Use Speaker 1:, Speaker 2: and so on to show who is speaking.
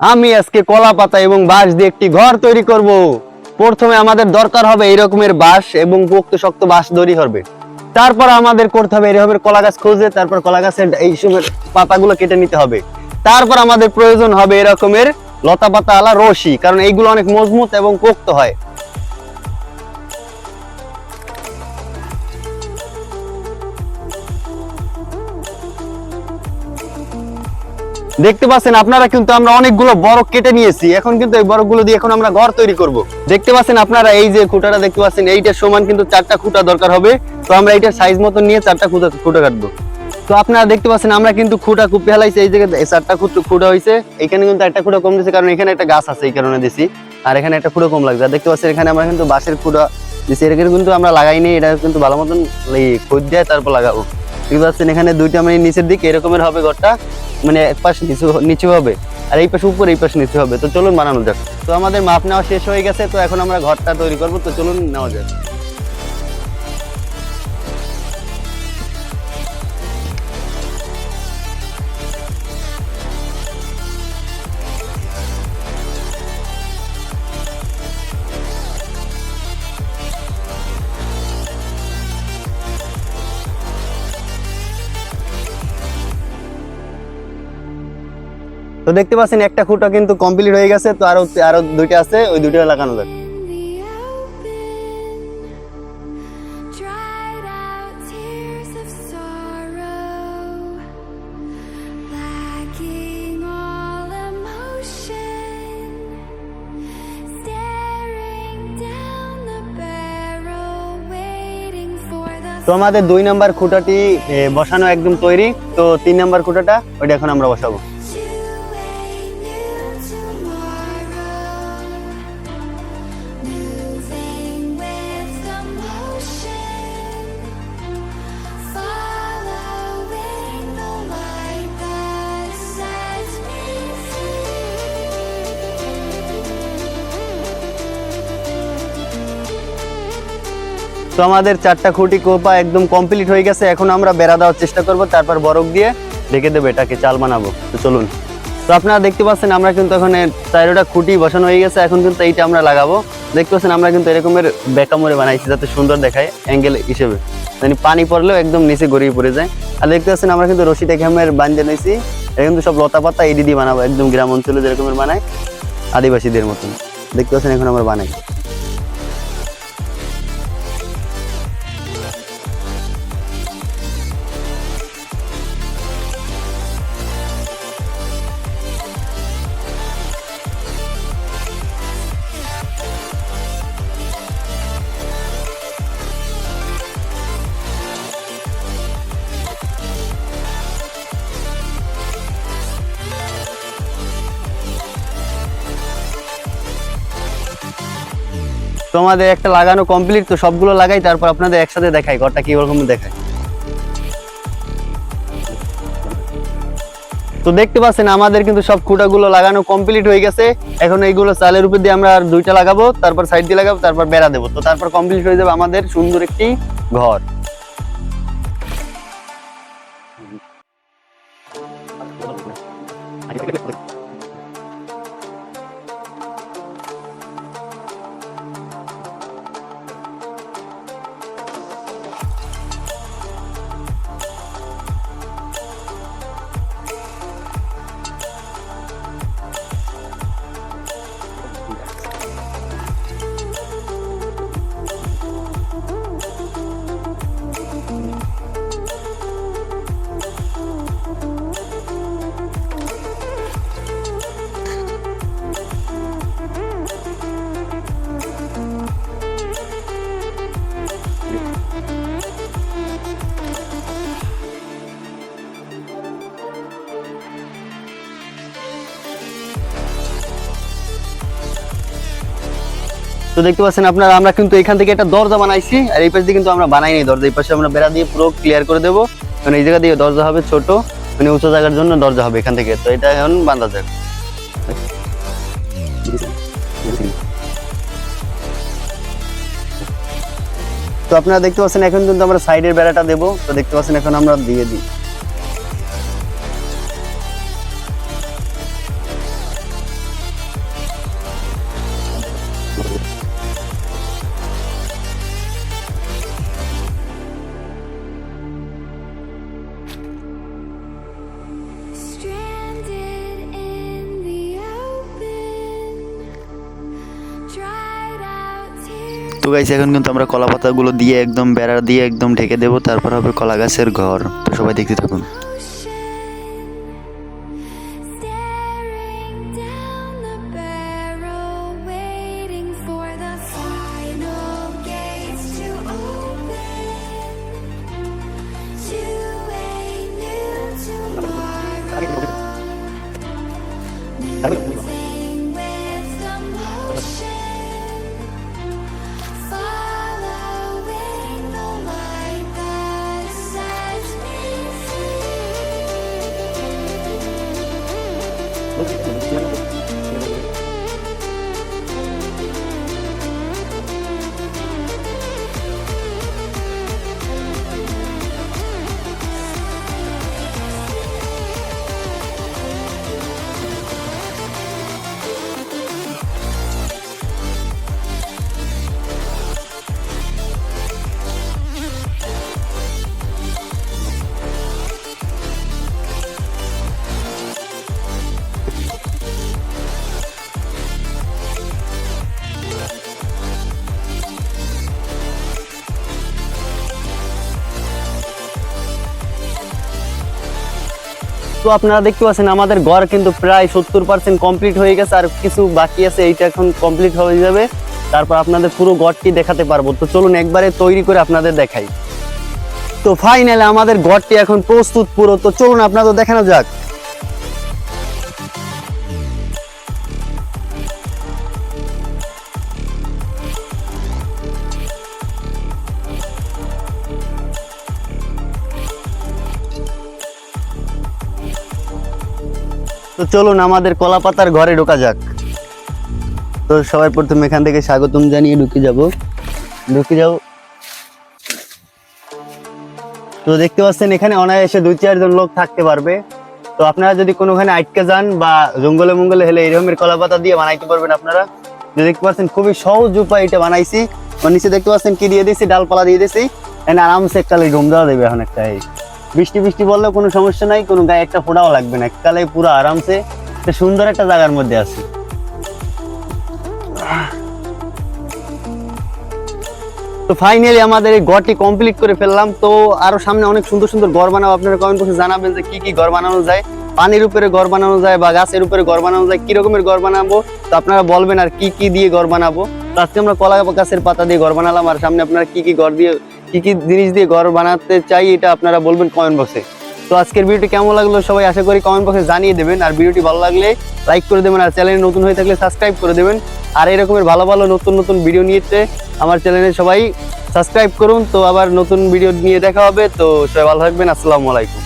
Speaker 1: আমি আজকে কলা পাতা এবং বাঁশ দিয়ে একটি ঘর তৈরি করব। প্রথমে আমাদের দরকার হবে এই রকমের বাঁশ এবং পোক্ত শক্ত বাঁশ দড়ি হবে। তারপর আমাদের করতে হবে এরকমের কলা গাছ খুঁজে, তারপর কলা গাছের এই সময় পাতাগুলো কেটে নিতে হবে। তারপর আমাদের প্রয়োজন হবে এরকমের লতা পাতা আলা রশি, কারণ এইগুলো অনেক মজবুত এবং পোক্ত হয়। দেখতে পাচ্ছেন, আপনারা কিন্তু আমরা অনেকগুলো বরফ কেটে নিয়েছি। এখন কিন্তু এই বরফগুলো দিয়ে এখন আমরা ঘর তৈরি করব। দেখতে পাচ্ছেন আপনারা এই যে খুঁটাটা দেখতে পাচ্ছেন, এইটার সমান কিন্তু চারটা খুঁটা দরকার হবে। তো আমরা এইটার সাইজ মতো নিয়ে চারটা খুঁটা খুঁটা কাটবো। তো আপনারা দেখতে পাচ্ছেন, আমরা কিন্তু খুঁটা কুপে হেলাইছি এই জায়গায় চারটা খুঁটা খুঁটা হয়েছে। এখানে কিন্তু একটা খুঁটা কম দিয়েছে, কারণ এখানে একটা গাছ আছে, এই কারণে দিছি। আর এখানে একটা খুঁটা কম লাগছে। আর দেখতে পাচ্ছেন, এখানে আমরা কিন্তু বাঁশের খুঁটা দিছি। এখানে কিন্তু আমরা লাগাইনি, এটা কিন্তু ভালো মতন খোঁজ দেয় তারপর লাগাবো। দেখতে পাচ্ছেন এখানে দুইটা মানে নিচের দিকে এরকমের হবে ঘরটা মানে এক পাশ নিচু নিচু হবে, আর এই পাশে উপরে এই পাশে নিচু হবে। তো চলুন বানানো যাক। তো আমাদের মাপ নেওয়া শেষ হয়ে গেছে, তো এখন আমরা ঘরটা তৈরি করব, তো চলুন নেওয়া যাক। তো দেখতে পাচ্ছেন, একটা খুঁটা কিন্তু কমপ্লিট হয়ে গেছে, তো আরও আরও দুইটা আছে, ওই দুইটা লাগানো যাক। তো আমাদের দুই নাম্বার খুঁটাটি বসানো একদম তৈরি, তো তিন নাম্বার খুঁটাটা, ওইটা এখন আমরা বসাবো। তো আমাদের চারটা খুঁটি কোপা একদম কমপ্লিট হয়ে গেছে। এখন আমরা বেড়া দেওয়ার চেষ্টা করব, তারপর বরফ দিয়ে ঢেকে দেবো, এটাকে চাল বানাবো। তো চলুন। তো আপনারা দেখতে পাচ্ছেন, আমরা কিন্তু এখানে চারোটা খুঁটি বসানো হয়ে গেছে, এখন কিন্তু এইটা আমরা লাগাবো। দেখতে পাচ্ছেন, আমরা কিন্তু এরকমের বেকা মোড়ে বানাইছি, যাতে সুন্দর দেখায় অ্যাঙ্গেল হিসেবে। মানে পানি পড়লেও একদম নিচে গড়িয়ে পড়ে যায়। আর দেখতে পাচ্ছেন, আমরা কিন্তু রশিটা ঘামের বান্ধে নিয়েছি। এটা কিন্তু সব লতা পাতা এডি দিয়ে বানাবো, একদম গ্রাম অঞ্চলে যেরকমের বানায়, আদিবাসীদের মতন। দেখতে পাচ্ছেন, এখন আমরা বানাই। তো আমাদের একটা লাগানো কমপ্লিট তো সবগুলো লাগাই, তারপর আপনাদের একসাথে দেখাই, ঘরটা কি রকম দেখায়। তো দেখতে পাচ্ছেন, আমাদের কিন্তু সব খুঁটাগুলো লাগানো কমপ্লিট হয়ে গেছে। এখন এইগুলো চালের উপর দিয়ে আমরা দুইটা লাগাবো, তারপর সাইড দিয়ে লাগাবো, তারপর বেড়া দেবো। তো তারপর কমপ্লিট হয়ে যাবে আমাদের সুন্দর একটি ঘর। তো দেখতে পাচ্ছেন আপনারা, আমরা কিন্তু এখান থেকে একটা দরজা বানাইছি, আর এই পাশ কিন্তু আমরা বানাইনি দরজা। এই পাশে আমরা বেড়া দিয়ে পুরো ক্লিয়ার করে দেবো। কারণ এই জায়গা দিয়ে দরজা হবে ছোট মানে উঁচু জায়গার জন্য দরজা হবে এখান থেকে। তো এটা এখন বান্ধা যাক। তো আপনারা দেখতে পাচ্ছেন, এখন কিন্তু আমরা সাইডের বেড়াটা দেবো। তো দেখতে পাচ্ছেন, এখন আমরা দিয়ে দিই।
Speaker 2: তো গাইছে এখন কিন্তু আমরা কলা পাতাগুলো দিয়ে একদম বেড়া দিয়ে একদম ঢেকে দেবো, তারপর হবে কলা গাছের ঘর। তো সবাই দেখতে থাকুন।
Speaker 1: তো আপনারা দেখতে পাচ্ছেন আমাদের ঘর কিন্তু প্রায় সত্তর পার্সেন্ট কমপ্লিট হয়ে গেছে, আর কিছু বাকি আছে, এইটা এখন কমপ্লিট হয়ে যাবে। তারপর আপনাদের পুরো ঘরটি দেখাতে পারব। তো চলুন একবারে তৈরি করে আপনাদের দেখাই। তো ফাইনালে আমাদের ঘরটি এখন প্রস্তুত পুরো। তো চলুন আপনাদের দেখানো যাক। তো চলুন আমাদের কলা পাতার ঘরে ঢোকা যাক। তো সবাই প্রথমে এখান থেকে স্বাগতম জানিয়ে ঢুকে যাব। ঢুকে যাও তো দেখতে পাচ্ছেন এখানে অনায়াসে দুই চারজন লোক থাকতে পারবে। তো আপনারা যদি কোনোখানে আটকে যান বা জঙ্গলে মঙ্গলে হলে এরকমের কলা পাতা দিয়ে বানাইতে পারবেন আপনারা। দেখতে পাচ্ছেন খুবই সহজ উপায় এটা বানাইছি। নিচে দেখতে পাচ্ছেন কি দিয়ে দিয়েছি? ডালপালা দিয়ে দিয়েছি। এখানে আরামসে একটা ঘুম দেওয়া দেবে এখন একটা, এই। বৃষ্টি বৃষ্টি বললেও কোনো সমস্যা নাই, কোনো গায়ে একটা ফোটাও লাগবে না। এককালে পুরো আরামসে সুন্দর একটা জায়গার মধ্যে আছে। তো ফাইনালি আমাদের এই ঘরটি কমপ্লিট করে ফেললাম। তো আরও সামনে অনেক সুন্দর সুন্দর ঘর বানাবো। আপনারা কমেন্ট বক্সে জানাবেন যে কি কি ঘর বানানো যায়। পানির উপরে ঘর বানানো যায় বা গাছের উপরে ঘর বানানো যায়, কি রকমের ঘর বানাবো? তো আপনারা বলবেন আর কি কি দিয়ে ঘর বানাবো। তো আজকে আমরা কলা গাছের পাতা দিয়ে ঘর বানালাম। আর সামনে আপনারা কি কি ঘর দিয়ে কি কি জিনিস দিয়ে ঘর বানাতে চাই এটা আপনারা বলবেন কমেন্ট বক্সে তো আজকের ভিডিওটি কেমন লাগল সবাই আশা করি কমেন্ট বক্সে জানিয়ে দেবেন। আর ভিডিওটি ভালো লাগলে লাইক করে দেবেন আর চ্যানেলে নতুন হয়ে থাকলে সাবস্ক্রাইব করে দেবেন। আর এরকমের ভালো ভালো নতুন নতুন ভিডিও নিয়ে আমার চ্যানেলে সবাই সাবস্ক্রাইব করুন। তো আবার নতুন ভিডিও নিয়ে দেখা হবে। তো সবাই ভালো থাকবেন। আসসালামু আলাইকুম।